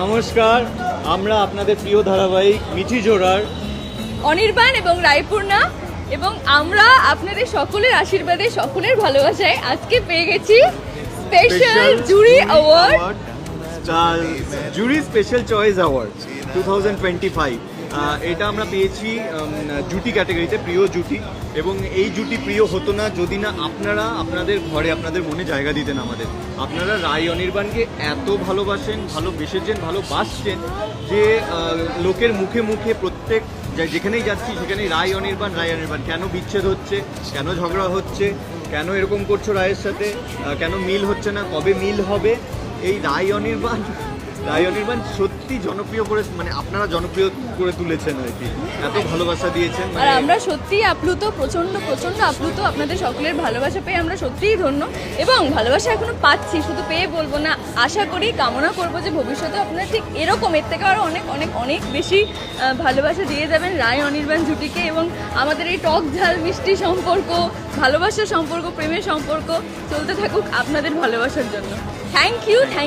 নমস্কার আমরা আপনাদের প্রিয় ধারাবাহিক মিঠি জোড়ার অনির্বাণ এবং রায়পূর্ণা এবং আমরা আপনাদের সকলের আশীর্বাদে সকলের ভালোবাসায় আজকে পেয়ে গেছি special jury award jury special choice award two thousand twenty five এটা আমরা পেয়েছি জুটি ক্যাটাগরিতে, প্রিয় জুটি। এবং এই জুটি প্রিয় হতো না যদি না আপনারা আপনাদের ঘরে, আপনাদের মনে জায়গা দিতেন আমাদের। আপনারা রায় অনির্বাণকে এত ভালোবাসেন, ভালোবেসেছেন, ভালোবাসছেন যে লোকের মুখে মুখে প্রত্যেক যেখানেই যাচ্ছি, সেখানেই রায় অনির্বাণ রায় অনির্বাণ। কেন বিচ্ছেদ হচ্ছে? কেন ঝগড়া হচ্ছে? কেন এরকম করছ রায়ের সাথে? কেন মিল হচ্ছে না? কবে মিল হবে? এই রায় অনির্বাণ রায় অনির্বাণ সত্যি জনপ্রিয় করে মানে আপনারা জনপ্রিয় করে তুলেছেন আর কি। এত ভালোবাসা দিয়েছেন আর মানে আমরা সত্যিই আপ্লুত প্রচণ্ড প্রচণ্ড আপ্লুত। আপনাদের সকলের ভালোবাসা পেয়ে আমরা সত্যিই ধন্য। এবং ভালোবাসা এখনও পাচ্ছি, শুধু পেয়ে বলব না, আশা করি, কামনা করব যে ভবিষ্যতে আপনারা ঠিক এরকম, এর থেকে আরও অনেক অনেক অনেক বেশি ভালোবাসা দিয়ে যাবেন রায় অনির্বাণ জুটিকে এবং আমাদের এই টক ঝাল, মিষ্টি সম্পর্ক ভালোবাসার সম্পর্ক, প্রেমের সম্পর্ক চলতে থাকুক আপনাদের ভালোবাসার জন্য। Thank you thank